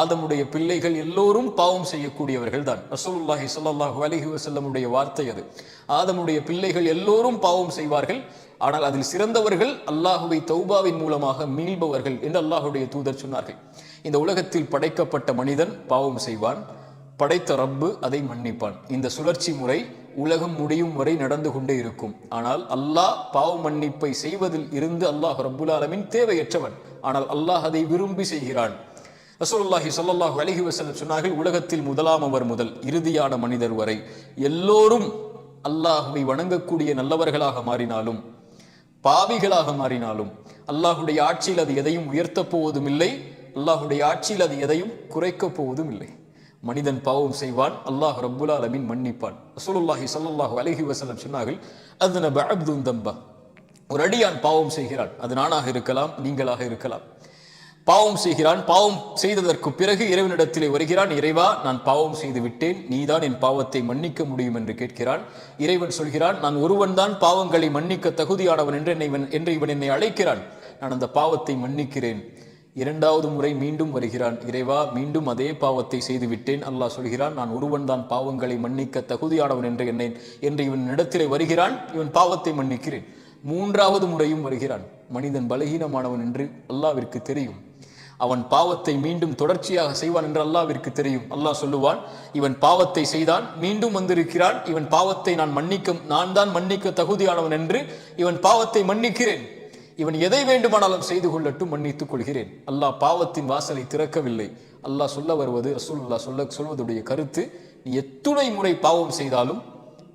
ஆதமுடைய பிள்ளைகள் எல்லோரும் பாவம் செய்யக்கூடியவர்கள் தான் ரசூலுல்லாஹி ஸல்லல்லாஹு அலஹி வசல்லமுடைய வார்த்தை அது. ஆதமுடைய பிள்ளைகள் எல்லோரும் பாவம் செய்வார்கள். ஆனால் அதில் சிறந்தவர்கள் அல்லாஹுவை தௌபாவின் மூலமாக மீள்பவர்கள் என்று அல்லாஹுடைய தூதர் சொன்னார்கள். இந்த உலகத்தில் படைக்கப்பட்ட மனிதன் பாவம் செய்வான். படைத்த ரப்பு அதை மன்னிப்பான். இந்த சுழற்சி முறை உலகம் முடியும் வரை நடந்து கொண்டே இருக்கும். ஆனால் அல்லாஹ் பாவ மன்னிப்பை செய்வதில் இருந்து அல்லாஹ் ரப்புல் ஆலமின் தேவையற்றவன். ஆனால் அல்லாஹ் அதை விரும்பி செய்கிறான். ரசூலுல்லாஹி ஸல்லல்லாஹு அலைஹி வசலம் சொன்னார்கள் உலகத்தில் முதலாம் அவர் முதல் இறுதியான மனிதர் வரை எல்லோரும் அல்லாஹுவை வணங்கக்கூடிய நல்லவர்களாக மாறினாலும் பாவிகளாக மாறினாலும் அல்லாஹுடைய ஆட்சியில் அது எதையும் உயர்த்தப் போவதும் இல்லை அல்லாஹுடைய ஆட்சியில் அது எதையும் குறைக்கப் போவதும் இல்லை. மனிதன் பாவம் செய்வான் அல்லாஹ் ரப்புல் அலமின் மன்னிப்பான். ரசூலுல்லாஹி ஸல்லல்லாஹு அலைஹி வசலம் சொன்னார்கள் அத்னப அப்துன் தம்பா. ஒரு அடியான் பாவம் செய்கிறான் அது நானாக இருக்கலாம் நீங்களாக இருக்கலாம். பாவம் செய்கிறான் பாவம் செய்ததற்கு பிறகு இறைவனிடத்திலே வருகிறான் இறைவா நான் பாவம் செய்து விட்டேன் நீதான் என் பாவத்தை மன்னிக்க முடியும் என்று கேட்கிறான். இறைவன் சொல்கிறான் நான் ஒருவன் தான் பாவங்களை மன்னிக்க தகுதியானவன் என்று என்னை இவன்- என்று இவன் என்னை அழைக்கிறான். நான் அந்த பாவத்தை மன்னிக்கிறேன். இரண்டாவது முறை மீண்டும் வருகிறான் இறைவா மீண்டும் அதே பாவத்தை செய்து விட்டேன். அல்லாஹ் சொல்கிறான் நான் ஒருவன் தான் பாவங்களை மன்னிக்க தகுதியானவன் என்று என்னை என்று இவன் இடத்திலே வருகிறான் இவன் பாவத்தை மன்னிக்கிறேன். மூன்றாவது முறையும் வருகிறான் மனிதன் பலகீனமானவன் என்று அல்லாவிற்கு தெரியும். அவன் பாவத்தை மீண்டும் தொடர்ச்சியாக செய்வான் என்று அல்லாவிற்கு தெரியும். அல்லாஹ் சொல்லுவான் இவன் பாவத்தை செய்தான் மீண்டும் வந்திருக்கிறான். இவன் பாவத்தை நான் மன்னிக்க நான் தான் மன்னிக்க தகுதியானவன் என்று இவன் பாவத்தை மன்னிக்கிறேன். இவன் எதை வேண்டுமானாலும் செய்து கொள்ளட்டும் மன்னித்துக் கொள்கிறேன். அல்லாஹ் பாவத்தின் வாசலை திறக்கவில்லை. அல்லாஹ் சொல்ல வருவது ரசூல்லா சொல்ல சொல்வதுடைய கருத்து நீ எத்துணை முறை பாவம் செய்தாலும்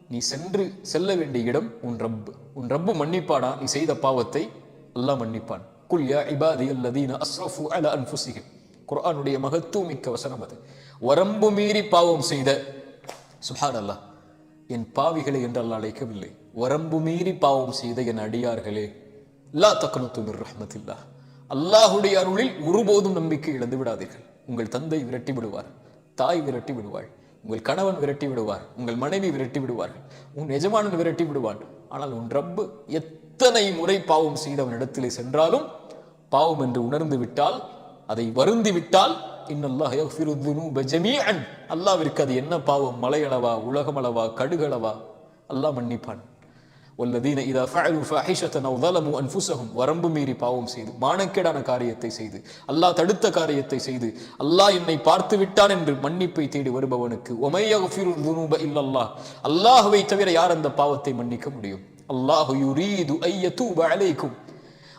நீ சென்று செல்ல வேண்டிய இடம் உன் ரப்பு உன் ரப்பு மன்னிப்பானா? நீ செய்த பாவத்தை அல்லாஹ் மன்னிப்பான். குல் யா இபாதி அல்லதீன அஸ்ரஃபு அலா அன்ஃபுஸிஹிம் குர்ஆனுடைய மகத்துவமிக்க வசனம் அது வரம்பு மீறி பாவம் செய்த சுஹான் அல்லாஹ் என் பாவிகளை என்றால் அழைக்கவில்லை வரம்பு மீறி பாவம் செய்த என் அடியார்களே லா தக்கனுத்து மிர் ரஹ்மத்தில்லா அல்லாஹுடைய அருளில் ஒருபோதும் நம்பிக்கை இழந்து விடாதீர்கள் உங்கள் தந்தை விரட்டி விடுவார் தாய் விரட்டி விடுவாள் உங்கள் கணவன் விரட்டி விடுவார் உங்கள் மனைவி விரட்டி விடுவார்கள் உன் எஜமானன் விரட்டி விடுவான் ஆனால் உன் ரப்பு எத்தனை முறை பாவம் செய்தவனிடத்திலே சென்றாலும் பாவம் என்று உணர்ந்து விட்டால் அதை வருந்தி விட்டால் இன்னல்லாஹ் யக்ஃபிரு துனூப ஜமீஅன் அல்லாஹ்விற்கு அது என்ன பாவம் மலையளவா உலகமளவா கடுகளவா அல்லாஹ் மன்னிப்பான் வல்லதீன இதா ஃபஅலு ஃபாஹிஷத்தன் அவ் ظلموا அன்ஃபுஸஹும் வரம்பு மீறி பாவம் செய்து மானக்கேடான காரியத்தை செய்து அல்லாஹ் தடுத்த காரியத்தை செய்து அல்லாஹ் என்னை பார்த்து விட்டான் என்று மன்னிப்பை தேடி வருபவனுக்கு ஒமை யக்ஃபிரு துனூப இல்லல்லாஹ் அல்லாஹ்வை தவிர யார் அந்த பாவத்தை மன்னிக்க முடியும் அல்லாஹு யுரீது ஐயத்தூப அலைக்கும்.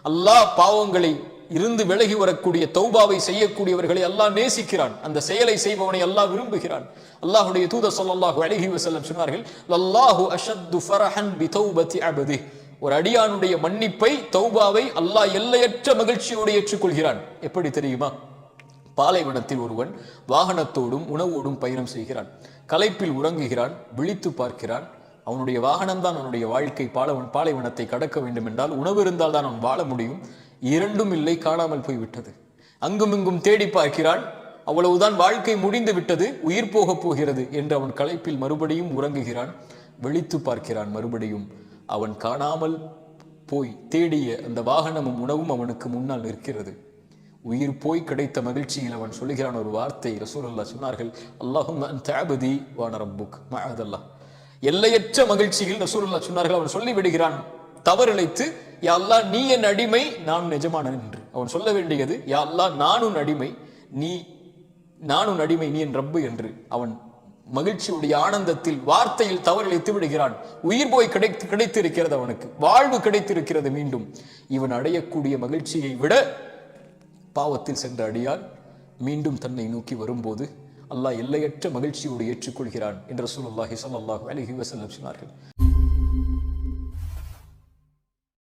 அல்லாஹ் பாவங்களை இருந்து விலகி வரக்கூடிய தௌபாவை செய்யக்கூடியவர்களை அல்லாஹ் நேசிக்கிறான். அந்த செயலை செய்பவனை அல்லாஹ் விரும்புகிறான். அல்லாஹுடைய தூத ஸல்லல்லாஹு அழகி வசல்லம் சொன்னார்கள் அல்லாஹு அஷத்து ஃபரஹன் பி தௌபத்தி அபதி. ஒரு அடியானுடைய மன்னிப்பை தௌபாவை அல்லாஹ் எல்லையற்ற மகிழ்ச்சியோடு ஏற்றுக்கொள்கிறான். எப்படி தெரியுமா? பாலைவனத்தில் ஒருவன் வாகனத்தோடும் உணவோடும் பயணம் செய்கிறான். களைப்பில் உறங்குகிறான் விழித்து பார்க்கிறான். அவனுடைய வாகனம்தான் அவனுடைய வாழ்க்கை பாலவன் பாலைவனத்தை கடக்க வேண்டும் என்றால் உணவு இருந்தால் தான் அவன் வாழ முடியும். இரண்டும் இல்லை காணாமல் போய்விட்டது. அங்குமிங்கும் தேடி பார்க்கிறான் அவ்வளவுதான் வாழ்க்கை முடிந்து விட்டது. உயிர் போகப் போகிறது என்று அவன் களைப்பில் மறுபடியும் உறங்குகிறான். விழித்து பார்க்கிறான் மறுபடியும். அவன் காணாமல் போய் தேடிய அந்த வாகனமும் உணவும் அவனுக்கு முன்னால் நிற்கிறது. உயிர் போய் கிடைத்த மகிழ்ச்சியில் அவன் சொல்லுகிறான் ஒரு வார்த்தை. ரசூலுல்லாஹ் சொன்னார்கள் அல்லாஹும் தேபதி அபதி வான ரப்புக். மஅதல்லாஹ் எல்லையற்ற மகிழ்ச்சியில் ரசூல்லா சொன்னார்கள் அவன் சொல்லிவிடுகிறான் தவறிழைத்து யாழ்லா நீ என் அடிமை நான் நிஜமானன் என்று. அவன் சொல்ல வேண்டியது யாழ்லா நானும் நான் உன் அடிமை நீ நான் உன் அடிமை நீ என் ரப்பு என்று. அவன் மகிழ்ச்சியுடைய ஆனந்தத்தில் வார்த்தையில் தவறிழைத்து விடுகிறான். உயிர் போய் கிடைத்து கிடைத்திருக்கிறது அவனுக்கு. வாழ்வு கிடைத்திருக்கிறது மீண்டும். இவன் அடையக்கூடிய மகிழ்ச்சியை விட பாவத்தில் சென்ற அடியால் மீண்டும் தன்னை நோக்கி வரும்போது அல்லாஹ் எல்லையற்ற மகிழ்ச்சியோடு ஏற்றுக்கொள்கிறான் என்று ரசூலுல்லாஹி அல்லாஹ் அலைஹி வஸல்லம் சொன்னார்கள்.